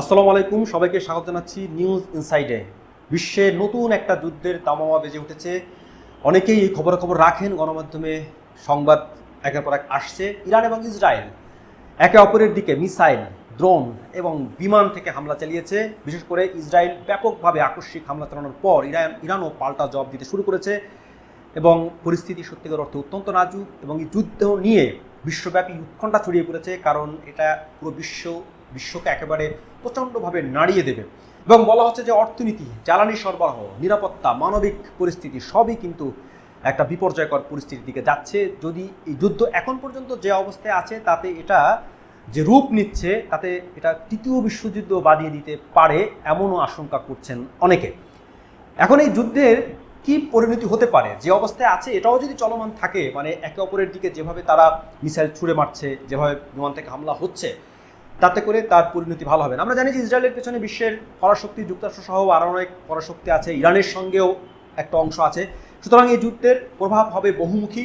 আসসালামু আলাইকুম, সবাইকে স্বাগত জানাচ্ছি নিউজ ইনসাইডে। বিশ্বে নতুন একটা যুদ্ধের তামামা বেজে উঠেছে। অনেকেই এই খবর খবর রাখেন, গণমাধ্যমে সংবাদ একের পর এক আসছে। ইরান এবং ইসরায়েল একে অপরের দিকে মিসাইল, ড্রোন এবং বিমান থেকে হামলা চালিয়েছে। বিশেষ করে ইসরায়েল ব্যাপকভাবে আকস্মিক হামলা চালানোর পর ইরান, ইরানও পাল্টা জবাব দিতে শুরু করেছে এবং পরিস্থিতি সত্যিকার অর্থে অত্যন্ত নাজুক এবং এই যুদ্ধ নিয়ে বিশ্বব্যাপী উৎকণ্ঠা ছড়িয়ে পড়েছে। কারণ এটা পুরো বিশ্ব, বিশ্বকে একেবারে প্রচণ্ডভাবে নাড়িয়ে দেবে এবং বলা হচ্ছে যে অর্থনীতি, জ্বালানি সরবরাহ, নিরাপত্তা, মানবিক পরিস্থিতি সবই কিন্তু একটা বিপর্যয়কর পরিস্থিতির দিকে যাচ্ছে। যদি এই যুদ্ধ এখন পর্যন্ত যে অবস্থায় আছে, তাতে এটা যে রূপ নিচ্ছে, তাতে এটা তৃতীয় বিশ্বযুদ্ধ বাদিয়ে দিতে পারে এমনও আশঙ্কা করছেন অনেকে। এখন এই যুদ্ধের কি পরিণতি হতে পারে, যে অবস্থায় আছে, এটাও যদি চলমান থাকে মানে একে অপরের দিকে যেভাবে তারা মিসাইল ছুড়ে মারছে, যেভাবে বিমান থেকে হামলা হচ্ছে তাতে করে তার পরিণতি ভালো হবে না। আমরা জানি যে ইসরায়েলের পেছনে বিশ্বের পরাশক্তি যুক্তরাষ্ট্র সহ আরও অনেক পরাশক্তি আছে, ইরানের সঙ্গেও একটা অংশ আছে। সুতরাং এই যুদ্ধের প্রভাব হবে বহুমুখী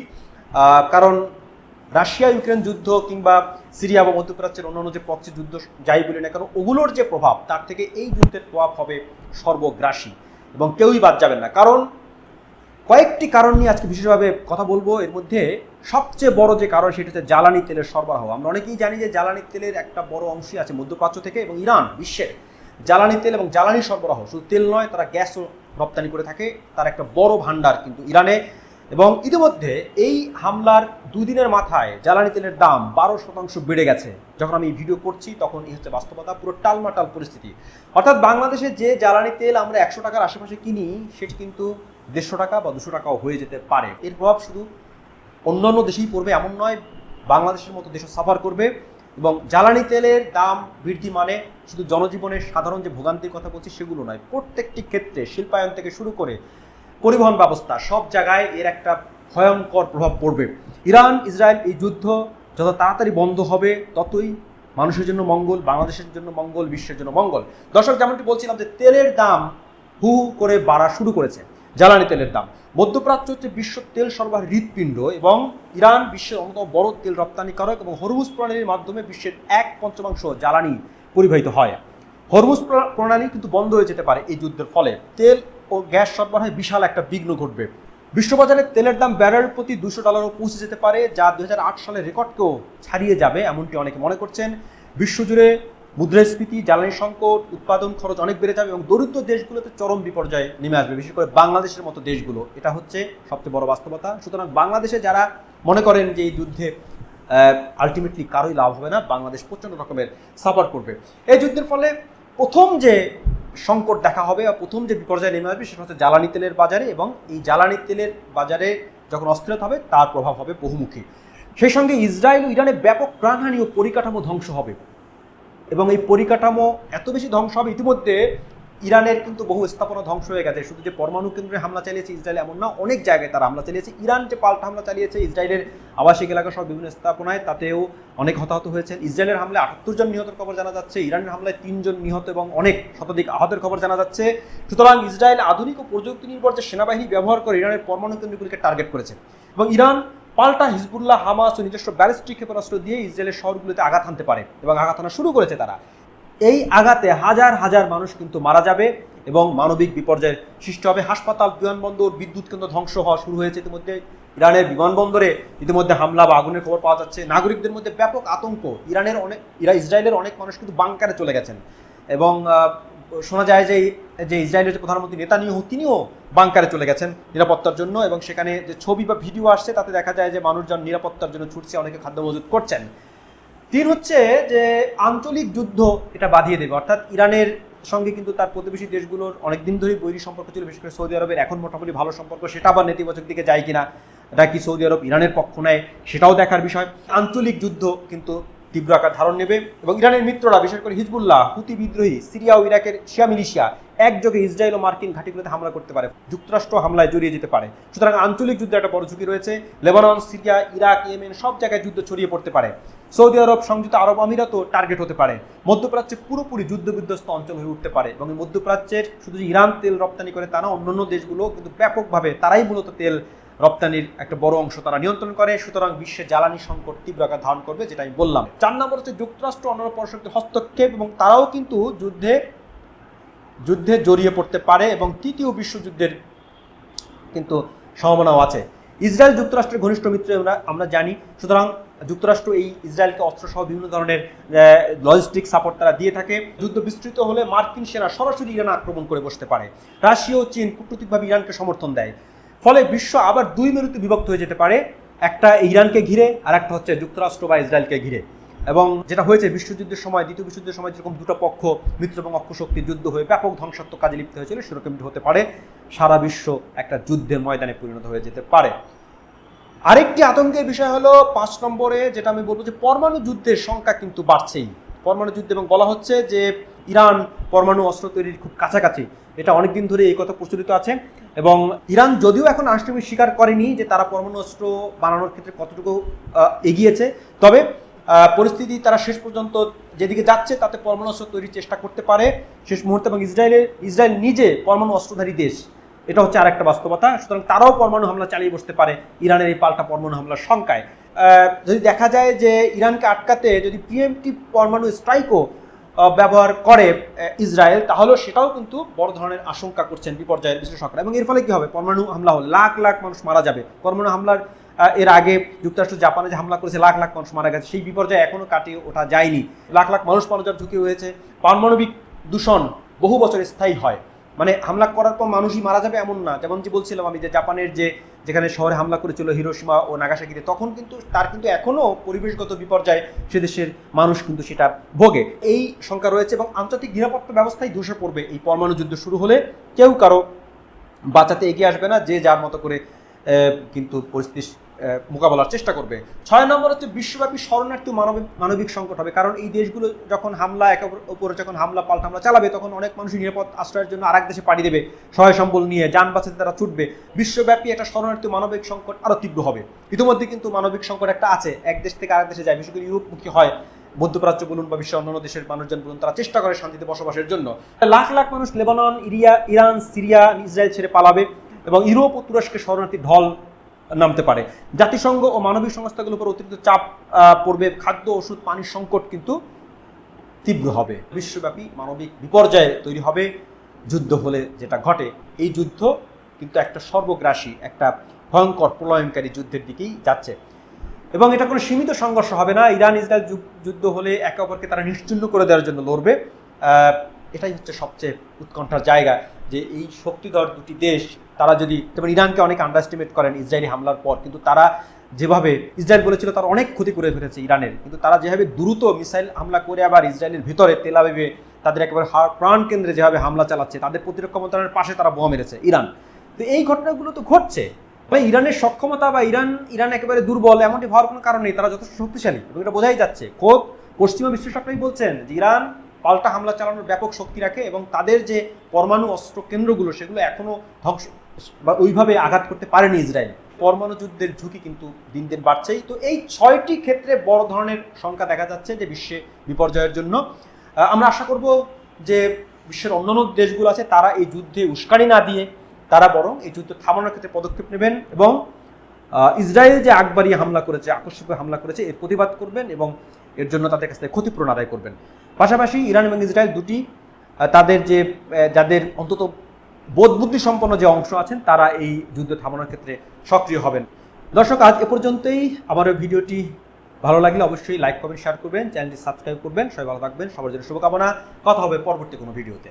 কারণ রাশিয়া, ইউক্রেন যুদ্ধ কিংবা সিরিয়া বা মধ্যপ্রাচ্যের অন্যান্য যে পক্ষে যুদ্ধ যাই বলি না কেন, ওগুলোর যে প্রভাব, তার থেকে এই যুদ্ধের প্রভাব হবে সর্বগ্রাসী এবং কেউই বাদ যাবেন না। কারণ কয়েকটি কারণ নিয়ে আজকে বিশেষভাবে কথা বলব। এর মধ্যে সবচেয়ে বড় যে কারণ, সেটা হচ্ছে জ্বালানি তেলের সরবরাহ। আমরা অনেকেই জানি যে জ্বালানি তেলের একটা বড় অংশই আছে মধ্যপ্রাচ্য থেকে এবং ইরান, বিশ্বের। জ্বালানি তেল এবং জ্বালানি সরবরাহ শুধু তেল নয়, তারা গ্যাসও রপ্তানি করে থাকে। তার একটা বড় ভাণ্ডার কিন্তু ইরানে। এবং ইতিমধ্যে এই হামলার দুদিনের মাথায় জ্বালানি তেলের দাম বারো শতাংশ বেড়ে গেছে। যখন আমি ভিডিও করছি, তখন এই হচ্ছে বাস্তবতা, পুরো টালমাটাল পরিস্থিতি। অর্থাৎ বাংলাদেশে যে জ্বালানি তেল আমরা একশো টাকার আশেপাশে কিনি, সেটি কিন্তু দেড়শো টাকা বা দুশো টাকাও হয়ে যেতে পারে। এর প্রভাব শুধু অন্যান্য দেশেই পড়বে, এমন নয়, বাংলাদেশের মতো দেশও সাফার করবে। এবং জ্বালানি তেলের দাম বৃদ্ধি মানে শুধু জনজীবনের সাধারণ যে ভোগান্তির কথা বলছি, সেগুলো নয়। প্রত্যেকটি ক্ষেত্রে শিল্পায়ন থেকে শুরু করে পরিবহন ব্যবস্থা, সব জায়গায় এর একটা ভয়ঙ্কর প্রভাব পড়বে। ইরান, ইসরায়েল এই যুদ্ধ যত তাড়াতাড়ি বন্ধ হবে, ততই মানুষের জন্য মঙ্গল, বাংলাদেশের জন্য মঙ্গল, বিশ্বের জন্য মঙ্গল। দর্শক, যেমনটি বলছিলাম যে তেলের দাম হু হু করে বাড়া শুরু করেছে, জ্বালানি তেলের দাম। মধ্যপ্রাচ্য হচ্ছে বিশ্ব তেল সরবরাহ হৃৎপিণ্ড এবং ইরান বিশ্বের অন্যতম বড় তেল রপ্তানিকারক এবং হরমুজ প্রণালীর মাধ্যমে বিশ্বের এক পঞ্চমাংশ জ্বালানি পরিবাহিত হয়। হরমুজ প্র- প্রণালী কিন্তু বন্ধ হয়ে যেতে পারে এই যুদ্ধের ফলে। তেল ও গ্যাস সরবরাহে বিশাল একটা বিঘ্ন ঘটবে। বিশ্ববাজারে তেলের দাম ব্যারেল প্রতি দুশো ডলারও পৌঁছে যেতে পারে, যা দু হাজার আট সালের রেকর্ডকেও ছাড়িয়ে যাবে, এমনটি অনেকে মনে করছেন। বিশ্বজুড়ে মুদ্রাস্ফীতি, জ্বালানি সংকট, উৎপাদন খরচ অনেক বেড়ে যাবে এবং দরিদ্র দেশগুলোতে চরম বিপর্যয়ে নেমে আসবে, বিশেষ করে বাংলাদেশের মতো দেশগুলো। এটা হচ্ছে সবচেয়ে বড় বাস্তবতা। সুতরাং বাংলাদেশে যারা মনে করেন যে এই যুদ্ধে আলটিমেটলি কারোই লাভ হবে না, বাংলাদেশ প্রচণ্ড রকমের সাফার করবে। এই যুদ্ধের ফলে প্রথম যে সংকট দেখা হবে বা প্রথম যে বিপর্যয় নেমে আসবে সেটা হচ্ছে জ্বালানি তেলের বাজারে এবং এই জ্বালানি তেলের বাজারে যখন অস্থিরতা হবে, তার প্রভাব হবে বহুমুখী। সেই সঙ্গে ইসরায়েল ও ইরানে ব্যাপক প্রাণহানি ও পরিকাঠামো ধ্বংস হবে এবং এই পরিকাঠামো এত বেশি ধ্বংস হবে ইতিমধ্যে ইরানের কিন্তু বহু স্থাপনা ধ্বংস হয়ে গেছে। শুধু যে পরমাণু কেন্দ্রে হামলা চালিয়েছে ইসরায়েল এমন না, অনেক জায়গায় তারা হামলা চালিয়েছে। ইরান যে পাল্টা হামলা চালিয়েছে, ইসরায়েলের আবাসিক এলাকা সহ বিভিন্ন স্থাপনায়, তাতেও অনেক হতাহত হয়েছেন। ইসরায়েলের হামলায় আটাত্তর জন নিহতের খবর জানা যাচ্ছে, ইরানের হামলায় তিনজন নিহত এবং অনেক শতাধিক আহতের খবর জানা যাচ্ছে। সুতরাং ইসরায়েল আধুনিক ও প্রযুক্তি নির্ভর যে সেনাবাহিনী ব্যবহার করে ইরানের পরমাণু কেন্দ্রগুলিকে টার্গেট করেছে এবং ইরান পাল্টা হিজবুল্লাহ, হামাস ও নিজস্ব ব্যালিস্টিক ক্ষেপণাস্ত্র দিয়ে ইসরায়েলের শহরগুলোতে আঘাত হানতে পারে এবং আঘাত হানা শুরু করেছে তারা। এই আঘাতে হাজার হাজার মানুষ কিন্তু মারা যাবে এবং মানবিক বিপর্যয়ের সৃষ্টি হবে। হাসপাতাল, বিমানবন্দর, বিদ্যুৎ কেন্দ্র ধ্বংস হওয়া শুরু হয়েছে ইতিমধ্যে। ইরানের বিমানবন্দরে ইতিমধ্যে হামলা বা আগুনের খবর পাওয়া যাচ্ছে। নাগরিকদের মধ্যে ব্যাপক আতঙ্ক। ইরানের অনেক, ইরা, ইসরায়েলের অনেক মানুষ কিন্তু বাংকারে চলে গেছেন। এবং শোনা যায় যে যে ইসরায়েলের প্রধানমন্ত্রী নেতানিয়াহু, তিনিও বাংকারে চলে গেছেন নিরাপত্তার জন্য। এবং সেখানে যে ছবি বা ভিডিও আসছে, তাতে দেখা যায় যে মানুষজন নিরাপত্তার জন্য ছুটছে, অনেকে খাদ্য মজুত করছেন। তিন হচ্ছে যে আঞ্চলিক যুদ্ধ এটা বাঁধিয়ে দেবে। অর্থাৎ ইরানের সঙ্গে কিন্তু তার প্রতিবেশী দেশগুলোর অনেকদিন ধরেই বৈরী সম্পর্ক ছিল, বিশেষ করে সৌদি আরবের এখন মোটামুটি ভালো সম্পর্ক, সেটা আবার নেতিবাচক দিকে যায় কিনা, এটা কি সৌদি আরব ইরানের পক্ষ নেয়, সেটাও দেখার বিষয়। আঞ্চলিক যুদ্ধ কিন্তু তীব্র আকার ধারণ নেবে এবং ইরানের মিত্ররা, বিশেষ করে হিজবুল্লাহ, হুতি বিদ্রোহী, সিরিয়া ও ইরাকের শিয়া মিলিশিয়া, একযোগে ইসরায়েল ও মার্কিন ঘাঁটিগুলোতে হামলা করতে পারে যুক্তরাষ্ট্র হামলায় জড়িয়ে যেতে পারে। সুতরাং আঞ্চলিক যুদ্ধে একটা বড় ঝুঁকি রয়েছে, লেবানন, সিরিয়া, ইরাক, ইয়েমেন সব জায়গায় যুদ্ধ ছড়িয়ে পড়তে পারে। সৌদি আরব, সংযুক্ত আরব আমিরাতও টার্গেট হতে পারে। মধ্যপ্রাচ্যে পুরোপুরি যুদ্ধ বিধ্বস্ত অঞ্চল হয়ে উঠতে পারে এবং মধ্যপ্রাচ্যের শুধু ইরান তেল রপ্তানি করে তা না, অন্যান্য দেশগুলো কিন্তু ব্যাপকভাবে তারাই মূলত তেল রপ্তানির একটা বড় অংশ তারা নিয়ন্ত্রণ করে। সুতরাং বিশ্বে জ্বালানি সংকট তীব্র আকার ধারণ করবে, যেটা আমি বললাম। চার নম্বর হচ্ছে যুক্তরাষ্ট্র অন্যান্য পরশক্তির হস্তক্ষেপ এবং তারাও কিন্তু যুদ্ধে যুদ্ধে জড়িয়ে পড়তে পারে এবং তৃতীয় বিশ্বযুদ্ধের কিন্তু সম্ভাবনাও আছে। ইসরায়েল যুক্তরাষ্ট্রের ঘনিষ্ঠ মিত্র আমরা আমরা জানি। সুতরাং যুক্তরাষ্ট্র এই ইসরায়েলকে অস্ত্রসহ বিভিন্ন ধরনের লজিস্টিক সাপোর্ট তারা দিয়ে থাকে। যুদ্ধ বিস্তৃত হলে মার্কিন সেনা সরাসরি ইরান আক্রমণ করে বসতে পারে। রাশিয়া ও চীন কূটনৈতিকভাবে ইরানকে সমর্থন দেয়। ফলে বিশ্ব আবার দুই মেরুতে বিভক্ত হয়ে যেতে পারে। একটা ইরানকে ঘিরে আর একটা হচ্ছে যুক্তরাষ্ট্র বা ইসরায়েলকে ঘিরে। এবং যেটা হয়েছে, বিশ্বযুদ্ধের সময়, দ্বিতীয় বিশ্বযুদ্ধের সময় যেরকম দুটো পক্ষ, মিত্র এবং অক্ষ শক্তির যুদ্ধ হয়ে ব্যাপক ধ্বংসাত্মক কাজে লিপ্ত হয়েছিল সেরকম হতে পারে। সারা বিশ্ব একটা যুদ্ধের ময়দানে পরিণত হয়ে যেতে পারে। আরেকটি আতঙ্কের বিষয় হলো, পাঁচ নম্বরে যেটা আমি বলব যে, পরমাণু যুদ্ধের সংখ্যা কিন্তু বাড়ছেই। পরমাণু যুদ্ধ এবং বলা হচ্ছে যে, ইরান পরমাণু অস্ত্র তৈরির খুব কাছাকাছি। এটা অনেকদিন ধরে এই কথা প্রচলিত আছে এবং ইরান যদিও এখন আনুষ্ঠানিক স্বীকার করেনি যে তারা পরমাণু অস্ত্র বানানোর ক্ষেত্রে কতটুকু এগিয়েছে, তবে পরিস্থিতি তারা শেষ পর্যন্ত যেদিকে যাচ্ছে, তাতে পরমাণু অস্ত্র তৈরির চেষ্টা করতে পারে। শেষ মুহূর্তে এবং ইসরায়েলের ইসরায়েল নিজে পরমাণু অস্ত্রধারী দেশ। এটা হচ্ছে আরেকটা বাস্তবতা। সুতরাং তারাও পরমাণু হামলা চালিয়ে বসতে পারে ইরানের এই পাল্টা পরমাণু হামলার শঙ্কায়। যদি দেখা যায় যে ইরানকে আটকাতে যদি পিএমটি পরমাণু স্ট্রাইকও ব্যবহার করে ইসরায়েল, তাহলেও সেটাও কিন্তু বড় ধরনের আশঙ্কা করছেন বিপর্যয়ের বিশ্লেষকরা। এবং এর ফলে কি হবে? পরমাণু হামলা লাখ লাখ মানুষ মারা যাবে। পরমাণু হামলার এর আগে যুক্তরাষ্ট্র জাপানে যে হামলা করেছে, লাখ লাখ মানুষ মারা গেছে, সেই বিপর্যয় এখনও কাটিয়ে ওঠা যায়নি। লাখ লাখ মানুষ যাওয়ার ঝুঁকি হয়েছে। পারমাণবিক দূষণ বহু বছর স্থায়ী হয়। মানে হামলা করার পর মানুষই মারা যাবে এমন না। যেমন যে বলছিলাম আমি যে জাপানের যে যেখানে শহরে হামলা করেছিল হিরোসীমা ও নাগাসাকিতে, তখন কিন্তু তার কিন্তু এখনও পরিবেশগত বিপর্যয় সে দেশের মানুষ কিন্তু সেটা ভোগে। এই সংখ্যা রয়েছে এবং আন্তর্জাতিক নিরাপত্তা ব্যবস্থায় ধসে পড়বে। এই পরমাণু যুদ্ধ শুরু হলে কেউ কারও বাঁচাতে এগিয়ে আসবে না। যে যার মতো করে কিন্তু পরিস্থিতি মোকাবেলার চেষ্টা করবে। ছয় নম্বর হচ্ছে বিশ্বব্যাপী শরণার্থী মানবিক মানবিক সংকট হবে। কারণ এই দেশগুলো যখন হামলা, একে উপরে যখন হামলা, পাল্টা হামলা চালাবে, তখন অনেক মানুষই নিরাপদ আশ্রয়ের জন্য আরেক দেশে পাড়ি দেবে। সহায় সম্বল নিয়ে যান বাঁচাতে তারা ছুটবে। বিশ্বব্যাপী একটা শরণার্থী মানবিক সংকট আরও তীব্র হবে। ইতিমধ্যে কিন্তু মানবিক সংকট একটা আছে। এক দেশ থেকে আরেক দেশে যায়। বিশেষ করে ইউরোপমুখী হয়। মধ্যপ্রাচ্য বলুন বা বিশ্বের অন্যান্য দেশের মানুষজন বলুন, তারা চেষ্টা করে শান্তিতে বসবাসের জন্য। লাখ লাখ মানুষ লেবানন, ইরিয়া, ইরান, সিরিয়া, ইসরায়েল ছেড়ে পালাবে। এবং ইউরোপ ও তুরস্কের শরণার্থী ঢল নামতে পারে। জাতিসংঘ ও মানবিক সংস্থাগুলোর উপর অতিরিক্ত চাপ পড়বে। খাদ্য, ওষুধ, পানির সংকট কিন্তু তীব্র হবে। বিশ্বব্যাপী মানবিক বিপর্যয়ে তৈরি হবে। যুদ্ধ হলে যেটা ঘটে, এই যুদ্ধ কিন্তু একটা সর্বগ্রাসী, একটা ভয়ঙ্কর, প্রলয়নকারী যুদ্ধের দিকেই যাচ্ছে। এবং এটা কোনো সীমিত সংঘর্ষ হবে না। ইরান ইসরায়েল যুদ্ধ হলে একে অপরকে তারা নিশ্চিন্ন করে দেওয়ার জন্য লড়বে। এটাই হচ্ছে সবচেয়ে উৎকণ্ঠার জায়গা যে এই শক্তিধর দুটি দেশ তারা যদি, যেমন ইরানকে অনেক আন্ডারস্টিমেট করেন ইসরায়েলি হামলার পর, কিন্তু তারা যেভাবে, ইসরায়েল বলেছিল তারা অনেক ক্ষতি করে ফেলেছে ইরানের, কিন্তু তারা যেভাবে দ্রুত মিসাইল হামলা করে আবার ইসরায়েলের ভিতরে তেলাবিবে তাদের একেবারে প্রাণ কেন্দ্রে যেভাবে হামলা চালাচ্ছে, তাদের প্রতিরক্ষা মন্ত্রণালয়ের পাশে তারা বোমা মেরেছে, ইরান। তো এই ঘটনাগুলো তো ঘটছে। মানে ইরানের সক্ষমতা বা ইরান ইরান একেবারে দুর্বল, এমনটি হওয়ার কোনো কারণ নেই, তারা যথেষ্ট শক্তিশালী, এবং এটা বোঝাই যাচ্ছে। খোদ পশ্চিমা বিশ্লেষকরাই বলছেন যে ইরান পাল্টা হামলা চালানোর ব্যাপক শক্তি রাখে এবং তাদের যে পরমাণু অস্ত্র কেন্দ্রগুলো, সেগুলো এখনও ধ্বংস বা ওইভাবে আঘাত করতে পারেনি ইসরায়েল। পরমাণু যুদ্ধের ঝুঁকি কিন্তু দিন দিন বাড়ছেই। তো এই ছয়টি ক্ষেত্রে বড় ধরনের সংখ্যা দেখা যাচ্ছে যে বিশ্বে বিপর্যয়ের জন্য। আমরা আশা করব যে বিশ্বের অন্যান্য দেশগুলো আছে, তারা এই যুদ্ধে উস্কানি না দিয়ে তারা বরং এই যুদ্ধ থামানোর ক্ষেত্রে পদক্ষেপ নেবেন এবং ইসরায়েল যে আকবরিয়া হামলা করেছে, আকস্মিক হামলা করেছে, এর প্রতিবাদ করবেন এবং এর জন্য তাদের কাছ থেকে ক্ষতিপূরণ আদায় করবেন। পাশাপাশি ইরান এবং ইসরায়েল দুটি তাদের যে যাদের অন্তত বোধবুদ্ধি সম্পন্ন যে অংশ আছেন, তারা এই যুদ্ধ থামানোর ক্ষেত্রে সক্রিয় হবেন। দর্শক, আজ এ পর্যন্তই। আমার ভিডিওটি ভালো লাগলে অবশ্যই লাইক কমেন্ট শেয়ার করবেন। চ্যানেলটি সাবস্ক্রাইব করবেন। সবাই ভালো থাকবেন। সবার জন্য শুভকামনা। কথা হবে পরবর্তী কোনো ভিডিওতে।